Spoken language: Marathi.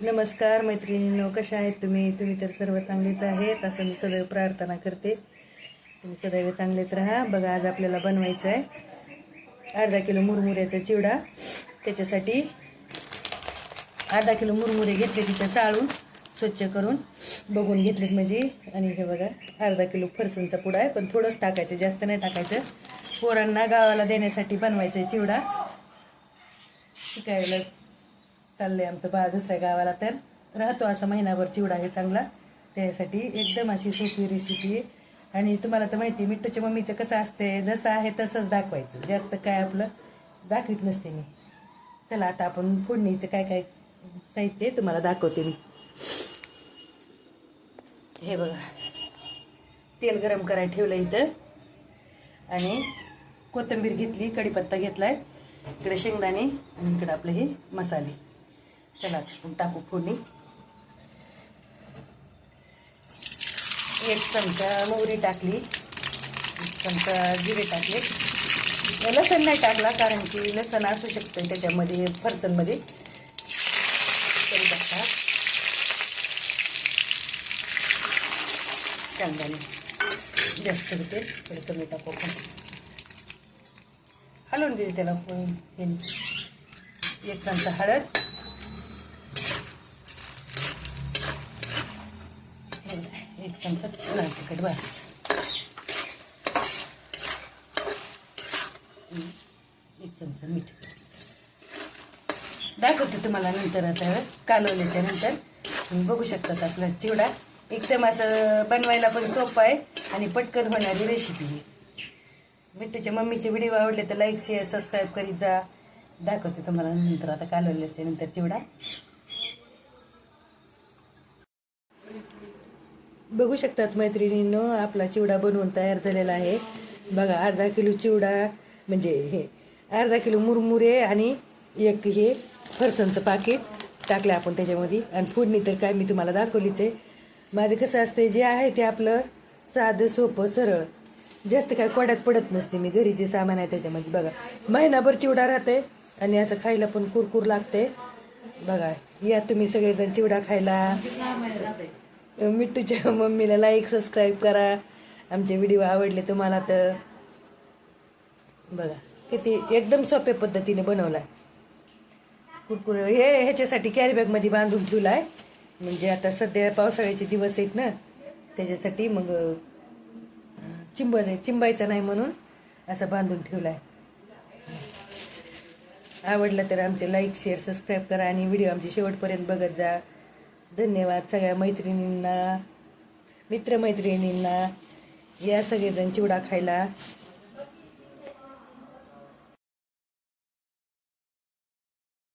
नमस्कार मैत्रिणींनो कशा आहेत तुम्ही? तुम्ही तर सर्व चांगलेच आहेत. असं मी सदैव प्रार्थना करते. तुम्ही सदैव चांगलेच राहा. बघा आज आपल्याला बनवायचं आहे अर्धा किलो मुरमुऱ्याचा चिवडा. त्याच्यासाठी अर्धा किलो मुरमुरे घेतले तिथं चाळून स्वच्छ करून बघून घेतलेत म्हणजे आणि हे बघा अर्धा किलो फरसांचा पुडा आहे पण थोडंच टाकायचं जास्त नाही टाकायचं. पोरांना गावाला देण्यासाठी बनवायचं आहे चिवडा. शिकायला चाललंय आमचं बाळ दुसऱ्या गावाला तर. राहतो असा महिनाभर चिवडा हे चांगला. त्यासाठी एकदम अशी सोपी रेसिपी आहे. आणि तुम्हाला तर माहिती आहे, मम्मीचं कसं असते जसं आहे तसंच दाखवायचं. जास्त काय आपलं दाखवित नसते मी. चला आता आपण फोडणीचं काय काय साहित्य तुम्हाला दाखवते मी. हे बघा. तेल गरम करायला ठेवलं इथं. आणि कोथिंबीर घेतली कढीपत्ता घेतलाय. इकडे शेंगदाणे आणि इकडे आपले हे मसाले. चला टाकू फोडणी एक चमचा मोहरी टाकली एक चमचा जिरे टाकले लसण नाही टाकला कारण की लसण असू शकतं त्याच्यामध्ये फरसणमध्ये कढीपत्ता शेंगदाणे जास्त होते थोडं कमी टाकू पण हलवून दिली त्याला एक चमचा हळद हे बघा, एक चमचा लाल तिखट बस एक चमचा मीठ दाखवते तुम्हाला नंतर आता. कालवल्याच्या नंतर तुम्ही बघू शकता आपला चिवडा एकदम असं बनवायला पण सोपं आहे आणि पटकन होणारी रेसिपी आहे मिठूच्या मम्मीचे व्हिडिओ आवडले तर लाईक शेअर सबस्क्राईब करीत जा दाखवते तुम्हाला नंतर. आता कालवल्याच्या नंतर चिवडा. बघू शकतात मैत्रिणीनं आपला चिवडा बनवून तयार झालेला आहे. बघा अर्धा किलो चिवडा म्हणजे हे अर्धा किलो मुरमुरे आणि एक हे फरसनचं पाकिट टाकलं आपण त्याच्यामध्ये. आणि फोडणी तर काय मी तुम्हाला दाखवलीच आहे. माझं कसं असते जे आहे ते आपलं साधं सोपं सरळ. जास्त काय कोड्यात पडत नसते मी घरी जे सामान आहे त्याच्यामध्ये. बघा महिनाभर चिवडा राहते आणि असं खायला पण कुरकुर लागते बघा या तुम्ही सगळेजण चिवडा खायला. मिट्टूच्या मम्मीला लाईक सबस्क्राईब करा. आमचे व्हिडिओ आवडले तुम्हाला तर बघा किती एकदम सोप्या पद्धतीने बनवलाय. कुरकुर हे ह्याच्यासाठी कॅरीबॅगमध्ये बांधून बांधून ठेवलाय. म्हणजे आता सध्या पावसाळ्याचे दिवस आहेत ना त्याच्यासाठी मग चिंब चिंबायचा नाही म्हणून असं बांधून ठेवलाय. आवडलं तर आमचे लाईक शेअर सबस्क्राईब करा आणि व्हिडिओ आमचे शेवटपर्यंत बघत जा. धन्यवाद सगळ्या मैत्रिणींना मित्रमैत्रिणींना या सगळेजण चिवडा खायला.